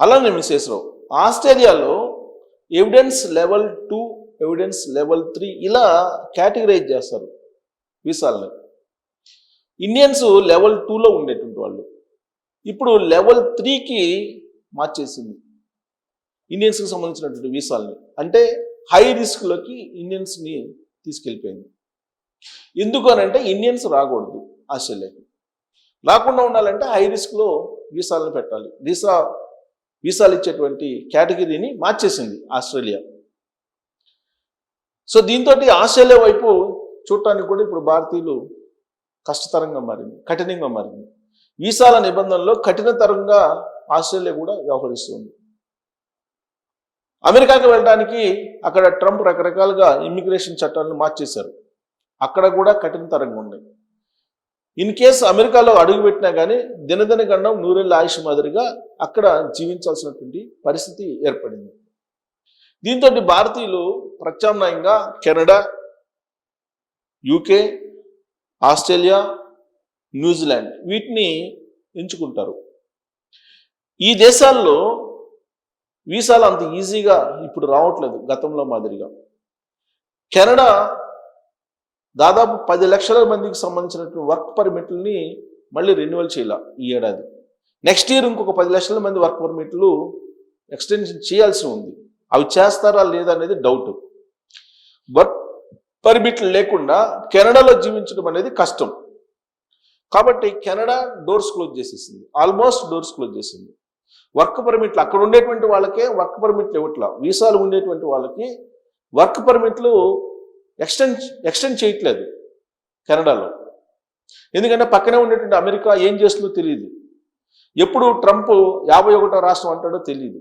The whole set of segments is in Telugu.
అలానే మిసేసరావు ఆస్ట్రేలియాలో evidence level two evidence level three ఇలా కేటగరైజ్ చేస్తారు వీసాలని. ఇండియన్స్ లెవెల్ టూలో ఉండేటువంటి వాళ్ళు. ఇప్పుడు లెవెల్ త్రీకి మార్చేసింది. ఇండియన్స్కి సంబంధించినటువంటి వీసాలని. అంటే హై రిస్క్లోకి ఇండియన్స్ని తీసుకెళ్ళిపోయింది ఎందుకు అని అంటే ఇండియన్స్ రాకూడదు ఆస్ట్రేలియాకి. రాకుండా ఉండాలంటే హై రిస్క్లో వీసాలను పెట్టాలి. వీసా వీసాలు ఇచ్చేటువంటి కేటగిరీని మార్చేసింది ఆస్ట్రేలియా. సో దీంతో ఆస్ట్రేలియా వైపు చూడటానికి కూడా ఇప్పుడు భారతీయులు కష్టతరంగా మారింది కఠినంగా మారింది. వీసాల నిబంధనలో కఠినతరంగా ఆస్ట్రేలియా కూడా వ్యవహరిస్తుంది. అమెరికాకి వెళ్ళడానికి అక్కడ ట్రంప్ రకరకాలుగా ఇమ్మిగ్రేషన్ చట్టాలను మార్చేశారు. అక్కడ కూడా కఠినతరంగా ఉన్నాయి. ఇన్ కేసు అమెరికాలో అడుగుపెట్టినా కానీ దినదిన గండం నూరేళ్ళ ఆయుష్ మాదిరిగా అక్కడ జీవించాల్సినటువంటి పరిస్థితి ఏర్పడింది. దీంతో భారతీయులు ప్రత్యామ్నాయంగా కెనడా యూకే ఆస్ట్రేలియా న్యూజిలాండ్ వీటిని ఎంచుకుంటారు. ఈ దేశాల్లో వీసాలు అంత ఈజీగా ఇప్పుడు రావట్లేదు గతంలో మాదిరిగా. కెనడా దాదాపు పది లక్షల మందికి సంబంధించినటువంటి వర్క్ పర్మిట్లని మళ్ళీ రెన్యువల్ చేయాల ఈ ఏడాది. నెక్స్ట్ ఇయర్ ఇంకొక పది లక్షల మంది వర్క్ పర్మిట్లు ఎక్స్టెన్షన్ చేయాల్సి ఉంది. అవి చేస్తారా లేదా అనేది డౌట్ వర్క్ పర్మిట్లు లేకుండా కెనడాలో జీవించడం అనేది కష్టం. కాబట్టి కెనడా డోర్స్ క్లోజ్ చేసేసింది. ఆల్మోస్ట్ డోర్స్ క్లోజ్ చేసింది. వర్క్ పర్మిట్లు అక్కడ ఉండేటువంటి వాళ్ళకే వర్క్ పర్మిట్లు ఇవ్వట్లా వీసాలు ఉండేటువంటి వాళ్ళకి వర్క్ పర్మిట్లు ఎక్స్టెండ్ ఎక్స్టెండ్ చేయట్లేదు కెనడాలో. ఎందుకంటే పక్కనే ఉండేటువంటి అమెరికా ఏం చేస్తుందో తెలియదు ఎప్పుడు ట్రంప్ యాభై ఒకటో రాష్ట్రం అంటాడో తెలియదు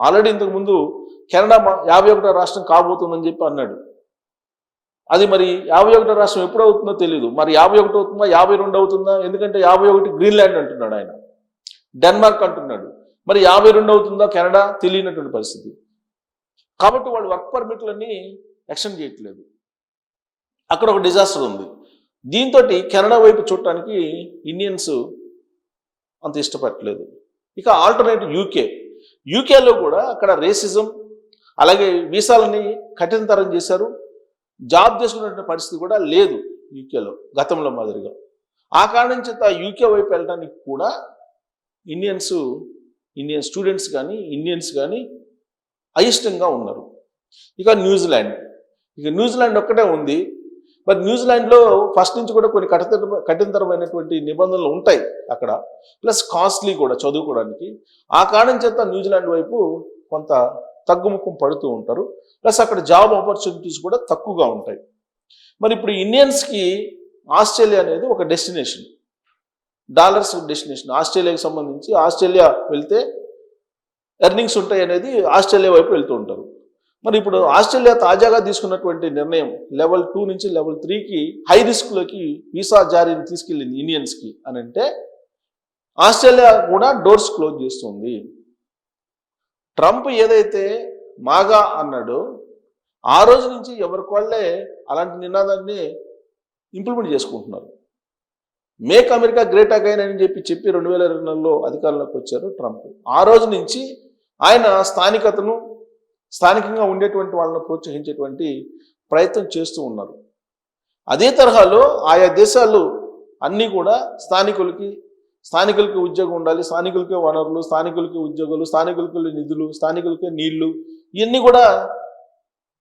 ఆల్రెడీ ఇంతకుముందు కెనడా మా- యాభై ఒకటో రాష్ట్రం కాబోతుందని చెప్పి అన్నాడు. అది మరి యాభై ఒకటో రాష్ట్రం ఎప్పుడు అవుతుందో తెలియదు మరి యాభై ఒకటి అవుతుందా యాభై రెండు అవుతుందా? ఎందుకంటే యాభై ఒకటి గ్రీన్లాండ్ అంటున్నాడు ఆయన. డెన్మార్క్ అంటున్నాడు. మరి యాభై రెండు అవుతుందా కెనడా? తెలియనటువంటి పరిస్థితి. కాబట్టి వాళ్ళు వర్క్ పర్మిట్లన్నీ ఎక్స్టెండ్ చేయట్లేదు. అక్కడ ఒక డిజాస్టర్ ఉంది. దీంతో కెనడా వైపు చూడటానికి ఇండియన్స్ అంత ఇష్టపడట్లేదు. ఇక ఆల్టర్నేటివ్ యూకే యూకేలో కూడా అక్కడ రేసిజం అలాగే వీసాలని కఠినతరం చేశారు. జాబ్ చేసుకునే పరిస్థితి కూడా లేదు యూకేలో గతంలో మాదిరిగా. ఆ కారణం చేత యూకే వైపు వెళ్ళడానికి కూడా ఇండియన్స్ ఇండియన్ స్టూడెంట్స్ కానీ ఇండియన్స్ కానీ అయిష్టంగా ఉన్నారు. ఇక న్యూజిలాండ్ ఇక న్యూజిలాండ్ ఒక్కటే ఉంది. మరి న్యూజిలాండ్లో ఫస్ట్ నుంచి కూడా కొన్ని కఠిన కఠినతరమైనటువంటి నిబంధనలు ఉంటాయి అక్కడ. ప్లస్ కాస్ట్లీ కూడా చదువుకోవడానికి. ఆ కారణం చేత న్యూజిలాండ్ వైపు కొంత తగ్గుముఖం పడుతూ ఉంటారు. ప్లస్ అక్కడ జాబ్ ఆపర్చునిటీస్ కూడా తక్కువగా ఉంటాయి. మరి ఇప్పుడు ఇండియన్స్కి ఆస్ట్రేలియా అనేది ఒక డెస్టినేషన్ డాలర్స్ డెస్టినేషన్ ఆస్ట్రేలియాకి సంబంధించి ఆస్ట్రేలియా వెళ్తే ఎర్నింగ్స్ ఉంటాయి అనేది ఆస్ట్రేలియా వైపు వెళ్తూ ఉంటారు. మరి ఇప్పుడు ఆస్ట్రేలియా తాజాగా తీసుకున్నటువంటి నిర్ణయం లెవెల్ టూ నుంచి లెవెల్ త్రీకి హై రిస్క్లోకి వీసా జారీని తీసుకెళ్ళింది ఇండియన్స్కి అని అంటే ఆస్ట్రేలియా కూడా డోర్స్ క్లోజ్ చేస్తుంది. ట్రంప్ ఏదైతే మాగా అన్నాడో ఆ రోజు నుంచి ఎవరికి వాళ్ళే అలాంటి నినాదాన్ని ఇంప్లిమెంట్ చేసుకుంటున్నారు. మేక్ అమెరికా గ్రేట్ అగైన్ అని చెప్పి చెప్పి రెండు వేల ఇరవై నెలలో అధికారంలోకి వచ్చారు ట్రంప్. ఆ రోజు నుంచి ఆయన స్థానికతను స్థానికంగా ఉండేటువంటి వాళ్ళను ప్రోత్సహించేటువంటి ప్రయత్నం చేస్తూ ఉన్నారు. అదే తరహాలో ఆయా దేశాలు అన్నీ కూడా స్థానికులకి స్థానికులకి ఉద్యోగం ఉండాలి స్థానికులకే వనరులు స్థానికులకి ఉద్యోగాలు స్థానికులకి నిధులు స్థానికులకే నీళ్ళు ఇవన్నీ కూడా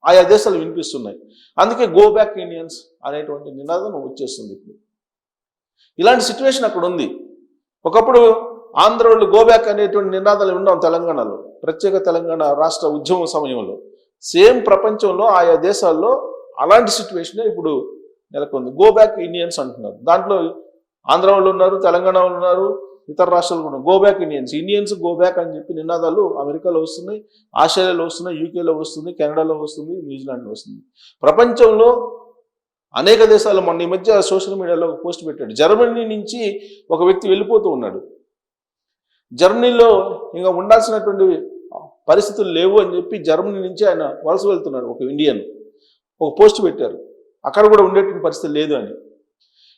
ఆయా దేశాలు వినిపిస్తున్నాయి. అందుకే గో బ్యాక్ ఇండియన్స్ అనేటువంటి నినాదం వచ్చేస్తుంది ఇప్పుడు. ఇలాంటి సిచ్యువేషన్ అక్కడ ఉంది. ఒకప్పుడు ఆంధ్ర వాళ్ళు గో బ్యాక్ అనేటువంటి నినాదాలు ఉన్నాం తెలంగాణలో. ప్రత్యేక తెలంగాణ రాష్ట్ర ఉద్యమం సమయంలో. సేమ్ ప్రపంచంలో ఆయా దేశాల్లో అలాంటి సిచ్యువేషనే ఇప్పుడు నెలకొంది. గో బ్యాక్ ఇండియన్స్ అంటున్నారు. దాంట్లో ఆంధ్ర వాళ్ళు ఉన్నారు తెలంగాణ వాళ్ళు ఉన్నారు ఇతర రాష్ట్రాలు కూడా go back Indians Indians go back అని చెప్పి నినాదాలు అమెరికాలో వస్తున్నాయి ఆస్ట్రేలియాలో వస్తున్నాయి యూకేలో వస్తుంది కెనడాలో వస్తుంది న్యూజిలాండ్లో వస్తుంది. ప్రపంచంలో అనేక దేశాలు మొన్న ఈ మధ్య సోషల్ మీడియాలో ఒక పోస్ట్ పెట్టాడు. జర్మనీ నుంచి ఒక వ్యక్తి వెళ్ళిపోతూ ఉన్నాడు. జర్మనీలో ఇంకా ఉండాల్సినటువంటి పరిస్థితులు లేవు అని చెప్పి జర్మనీ నుంచి ఆయన వలస వెళ్తున్నాడు ఒక ఇండియన్. ఒక పోస్ట్ పెట్టారు. అక్కడ కూడా ఉండేటువంటి పరిస్థితి లేదు అని.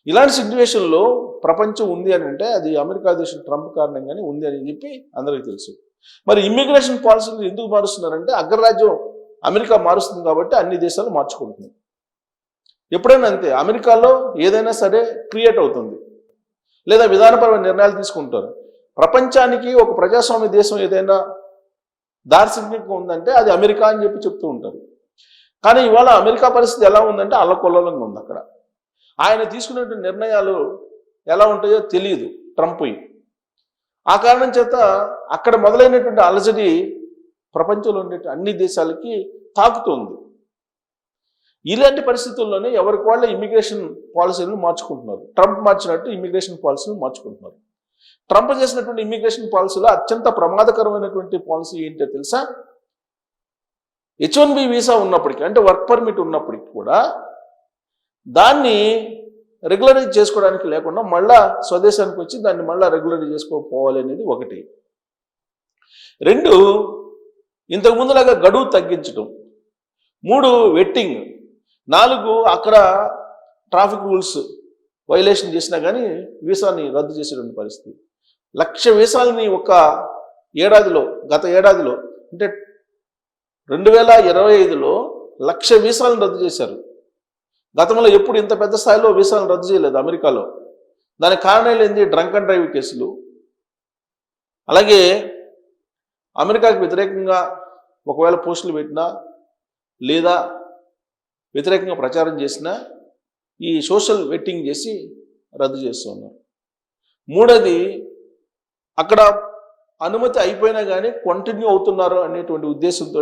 ఇలాంటి సిచ్యువేషన్లో ప్రపంచం ఉంది అని అంటే అది అమెరికా దేశం ట్రంప్ కారణంగానే ఉంది అని చెప్పి అందరికీ తెలుసు. మరి ఇమ్మిగ్రేషన్ పాలసీలు ఎందుకు మారుస్తున్నారంటే అగ్రరాజ్యం అమెరికా మారుస్తుంది కాబట్టి అన్ని దేశాలు మార్చుకుంటున్నాయి. ఎప్పుడైనా అంతే అమెరికాలో ఏదైనా సరే క్రియేట్ అవుతుంది. లేదా విధానపరమైన నిర్ణయాలు తీసుకుంటారు. ప్రపంచానికి ఒక ప్రజాస్వామ్య దేశం ఏదైనా దార్శనికంగా ఉందంటే అది అమెరికా అని చెప్పి చెప్తూ ఉంటారు. కానీ ఇవాళ అమెరికా పరిస్థితి ఎలా ఉందంటే అల్లకొల్లంగా ఉంది అక్కడ. ఆయన తీసుకున్నటువంటి నిర్ణయాలు ఎలా ఉంటాయో తెలియదు ట్రంప్ ఆ కారణం చేత అక్కడ మొదలైనటువంటి అలజడి ప్రపంచంలో ఉండే అన్ని దేశాలకి తాకుతుంది. ఇలాంటి పరిస్థితుల్లోనే ఎవరికి వాళ్ళ ఇమిగ్రేషన్ పాలసీలను మార్చుకుంటున్నారు. ట్రంప్ మార్చినట్టు ఇమిగ్రేషన్ పాలసీని మార్చుకుంటున్నారు. ట్రంప్ చేసినటువంటి ఇమిగ్రేషన్ పాలసీలో అత్యంత ప్రమాదకరమైనటువంటి పాలసీ ఏంటో తెలుసా? హెచ్ వన్ బి వీసా ఉన్నప్పటికీ అంటే వర్క్ పర్మిట్ ఉన్నప్పటికీ కూడా దాన్ని రెగ్యులరైజ్ చేసుకోవడానికి లేకుండా మళ్ళా స్వదేశానికి వచ్చి దాన్ని మళ్ళా రెగ్యులరైజ్ చేసుకోపోవాలి అనేది ఒకటి. రెండు ఇంతకు ముందులాగా గడువు తగ్గించడం. మూడు వెట్టింగ్. నాలుగు అక్కడ ట్రాఫిక్ రూల్స్ వైలేషన్ చేసినా కానీ వీసాని రద్దు చేసేటువంటి పరిస్థితి. లక్ష వీసాలని ఒక ఏడాదిలో గత ఏడాదిలో అంటే రెండు వేల ఇరవై ఐదులో లక్ష వీసాలను రద్దు చేశారు. గతంలో ఎప్పుడు ఇంత పెద్ద స్థాయిలో వీసాలను రద్దు చేయలేదు అమెరికాలో. దానికి కారణాలు ఏంది డ్రంక్ అండ్ డ్రైవ్ కేసులు. అలాగే అమెరికాకి వ్యతిరేకంగా ఒకవేళ పోస్టులు పెట్టినా లేదా వ్యతిరేకంగా ప్రచారం చేసినా ఈ సోషల్ వెట్టింగ్ చేసి రద్దు చేస్తూ ఉన్నారు. మూడోది అక్కడ అనుమతి అయిపోయినా కానీ కంటిన్యూ అవుతున్నారు అనేటువంటి ఉద్దేశంతో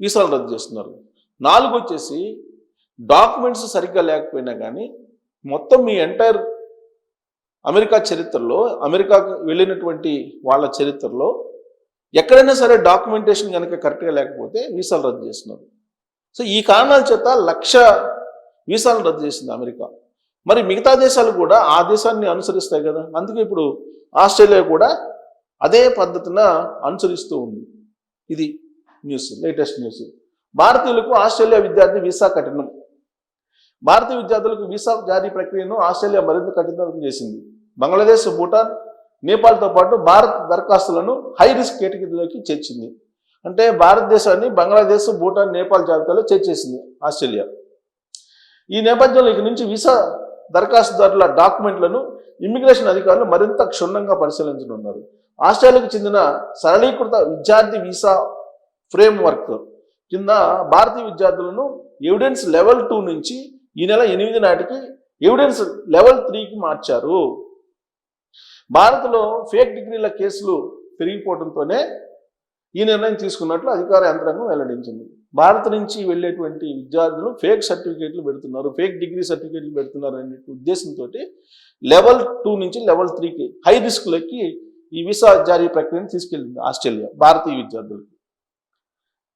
వీసాలు రద్దు చేస్తున్నారు. నాలుగు వచ్చేసి డాక్యుమెంట్స్ సరిగ్గా లేకపోయినా కానీ మొత్తం మీ ఎంటైర్ అమెరికా చరిత్రలో అమెరికాకు వెళ్ళినటువంటి వాళ్ళ చరిత్రలో ఎక్కడైనా సరే డాక్యుమెంటేషన్ కనుక కరెక్ట్గా లేకపోతే వీసాలు రద్దు చేస్తున్నారు. సో ఈ కారణాల చేత లక్ష వీసాలను రద్దు చేసింది అమెరికా. మరి మిగతా దేశాలు కూడా ఆ దేశాన్ని అనుసరిస్తాయి కదా. అందుకే ఇప్పుడు ఆస్ట్రేలియా కూడా అదే పద్ధతిన అనుసరిస్తూ ఉంది. ఇది న్యూస్ లేటెస్ట్ న్యూస్. భారతీయులకు ఆస్ట్రేలియా విద్యార్థి వీసా కఠినం. భారతీయ విద్యార్థులకు వీసా జారీ ప్రక్రియను ఆస్ట్రేలియా మరింత కఠినతరం చేసింది. బంగ్లాదేశ్ భూటాన్ నేపాల్తో పాటు భారత్ దరఖాస్తులను హై రిస్క్ కేటగిరీలోకి చేర్చింది. అంటే భారతదేశాన్ని బంగ్లాదేశ్ భూటాన్ నేపాల్ జాబితాలో చేర్చేసింది ఆస్ట్రేలియా. ఈ నేపథ్యంలో ఇక నుంచి వీసా దరఖాస్తుదారుల డాక్యుమెంట్లను ఇమ్మిగ్రేషన్ అధికారులు మరింత క్షుణ్ణంగా పరిశీలించనున్నారు. ఆస్ట్రేలియాకు చెందిన సరళీకృత విద్యార్థి వీసా ఫ్రేమ్ వర్క్ కింద భారతీయ విద్యార్థులను ఎవిడెన్స్ లెవెల్ టూ నుంచి ఈ నెల ఎనిమిది నాటికి ఎవిడెన్స్ లెవెల్ త్రీకి మార్చారు. భారత్లో ఫేక్ డిగ్రీల కేసులు పెరిగిపోవడంతోనే ఈ నిర్ణయం తీసుకున్నట్లు అధికార యంత్రాంగం వెల్లడించింది. భారత్ నుంచి వెళ్ళేటువంటి విద్యార్థులు ఫేక్ సర్టిఫికేట్లు పెడుతున్నారు ఫేక్ డిగ్రీ సర్టిఫికేట్లు పెడుతున్నారు అనే ఉద్దేశంతో లెవెల్ టూ నుంచి లెవెల్ త్రీకి హై రిస్క్లకి ఈ వీసా జారీ ప్రక్రియను తీసుకెళ్ళింది ఆస్ట్రేలియా భారతీయ విద్యార్థులకి.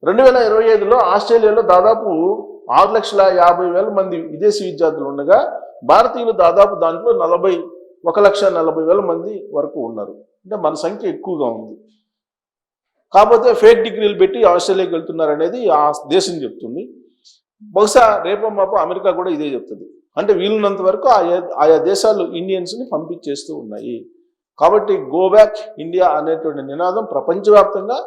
రెండు వేల ఇరవై ఐదులో ఆస్ట్రేలియాలో దాదాపు ఆరు లక్షల యాభై వేల మంది విదేశీ విద్యార్థులు ఉండగా భారతీయులు దాదాపు దాంట్లో నలభై ఒక లక్ష నలభై వేల మంది వరకు ఉన్నారు. అంటే మన సంఖ్య ఎక్కువగా ఉంది. కాకపోతే ఫేక్ డిగ్రీలు పెట్టి ఆస్ట్రేలియాకి వెళ్తున్నారు అనేది ఆ దేశం చెప్తుంది. బహుశా రేపో మాపో అమెరికా కూడా ఇదే చెప్తుంది. అంటే వీలున్నంత వరకు ఆయా ఆయా దేశాలు ఇండియన్స్ని పంపించేస్తూ ఉన్నాయి. కాబట్టి గో బ్యాక్ ఇండియా అనేటువంటి నినాదం ప్రపంచవ్యాప్తంగా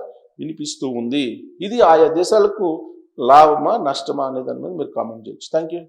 వినిపిస్తూ ఉంది. ఇది ఆయా దేశాలకు లాభమా నష్టమా అనే దాని మీద మీరు కామెంట్ చేయొచ్చు. Thank you